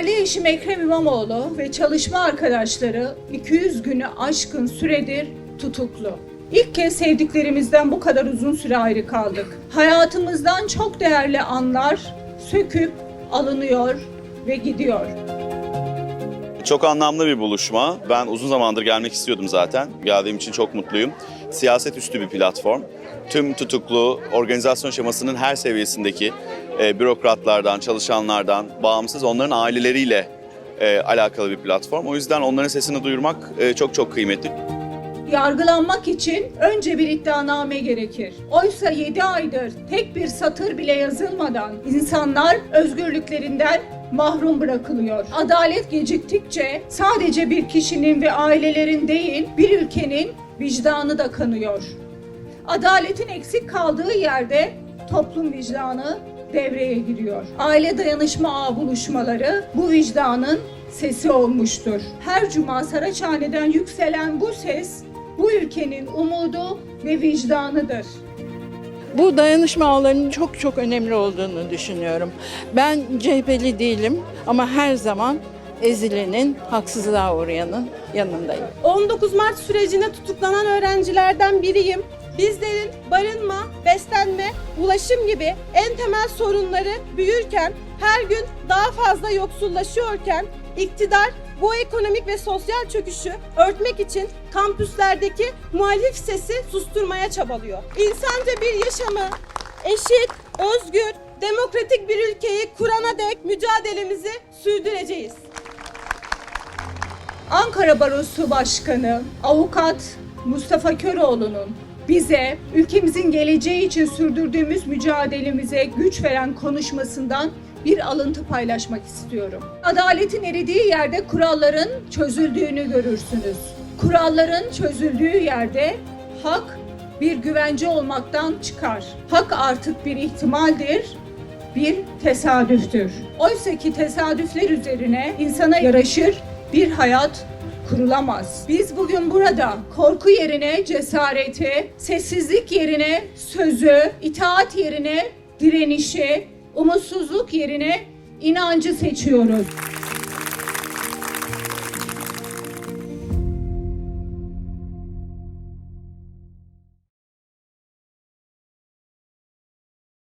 Değerli eşim Ekrem İmamoğlu ve çalışma arkadaşları 200 günü aşkın süredir tutuklu. İlk kez sevdiklerimizden bu kadar uzun süre ayrı kaldık. Hayatımızdan çok değerli anlar söküp alınıyor ve gidiyor. Çok anlamlı bir buluşma. Ben uzun zamandır gelmek istiyordum zaten. Geldiğim için çok mutluyum. Siyaset üstü bir platform. Tüm tutuklu organizasyon şemasının her seviyesindeki e, bürokratlardan, çalışanlardan, bağımsız onların aileleriyle e, alakalı bir platform. O yüzden onların sesini duyurmak e, çok çok kıymetli. Yargılanmak için önce bir iddianame gerekir. Oysa 7 aydır tek bir satır bile yazılmadan insanlar özgürlüklerinden mahrum bırakılıyor. Adalet geciktikçe sadece bir kişinin ve ailelerin değil, bir ülkenin vicdanı da kanıyor. Adaletin eksik kaldığı yerde toplum vicdanı devreye giriyor. Aile dayanışma ağ buluşmaları bu vicdanın sesi olmuştur. Her cuma Saraçhane'den yükselen bu ses bu ülkenin umudu ve vicdanıdır. Bu dayanışma ağlarının çok çok önemli olduğunu düşünüyorum. Ben CHP'li değilim ama her zaman ezilenin, haksızlığa uğrayanın yanındayım. 19 Mart sürecinde tutuklanan öğrencilerden biriyim. Bizlerin barınma, beslenme, ulaşım gibi en temel sorunları büyürken, her gün daha fazla yoksullaşıyorken iktidar bu ekonomik ve sosyal çöküşü örtmek için kampüslerdeki muhalif sesi susturmaya çabalıyor. İnsanca bir yaşamı, eşit, özgür, demokratik bir ülkeyi kurana dek mücadelemizi sürdüreceğiz. Ankara Barosu Başkanı Avukat Mustafa Köroğlu'nun bize ülkemizin geleceği için sürdürdüğümüz mücadelemize güç veren konuşmasından bir alıntı paylaşmak istiyorum. Adaletin eridiği yerde kuralların çözüldüğünü görürsünüz. Kuralların çözüldüğü yerde hak bir güvence olmaktan çıkar. Hak artık bir ihtimaldir, bir tesadüftür. Oysa ki tesadüfler üzerine insana yaraşır bir hayat kurulamaz. Biz bugün burada korku yerine cesareti, sessizlik yerine sözü, itaat yerine direnişi, umutsuzluk yerine inancı seçiyoruz.